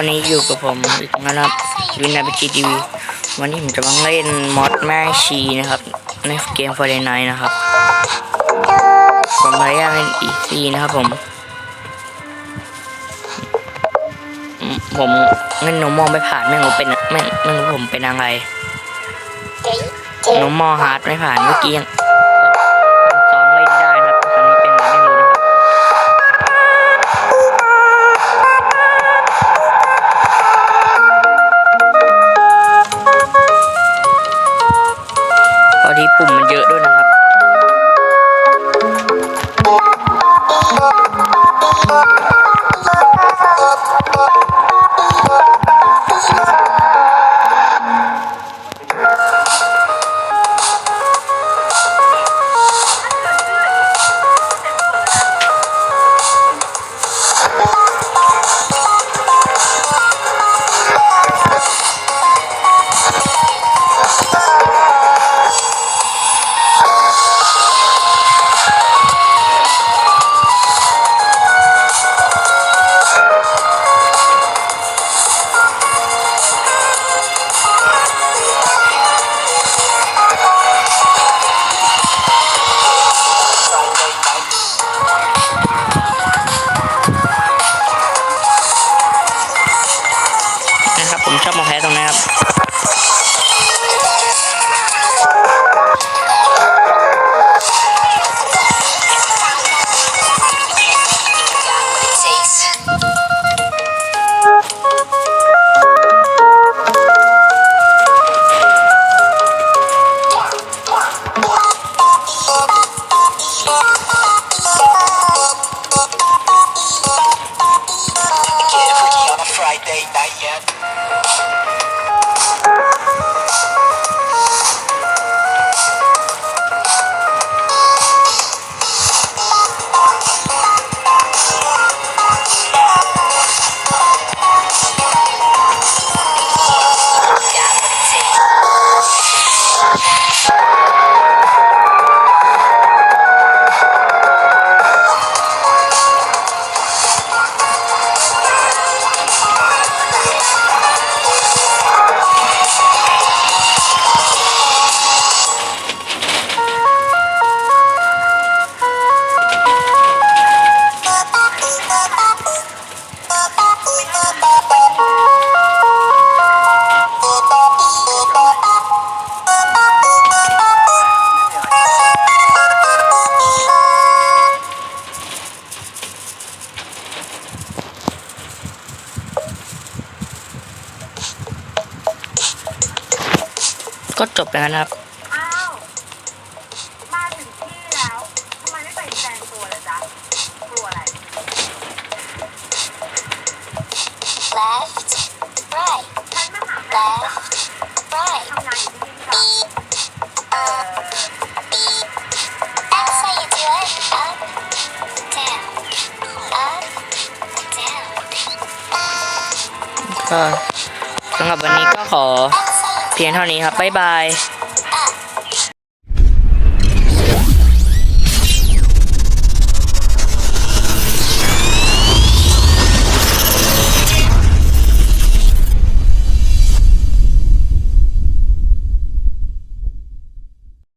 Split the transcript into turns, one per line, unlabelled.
วันนี้อยู่กับผมอีกนะครับวินาบิจีทีวีวันนี้ผมจะมาเล่นมอดแม่ชีนะครับ ในเกมฟอร์เรนไนนะครับ ผมพยายามเล่นอีซีนะครับผมอืมผมเล่นโนมองไม่ผ่านไม่รู้เป็นไม่ไม่รู้ผมเป็นอะไรโนมอฮาร์ดไม่ผ่านเมื่อกี้ยัง ทีปุ่มมันเยอะด้วยนะครับ ก็จบแล้วนะครับ
อ้าวมาถึงที่แล้วทำไมไม่ไปแสดงตัวเลยจ๊ะกลัวอะไร
left, right,
ฉันมาหาแม่
left, right.
ทำงานอยู่ที่นี่ค่ะเอ่อ
That's how you do it. Up, down, up, down.
ก็สำหรับวันนี้ก็ขอ
That's how you
เพียงเท่านี้ครับ บ๊ายบาย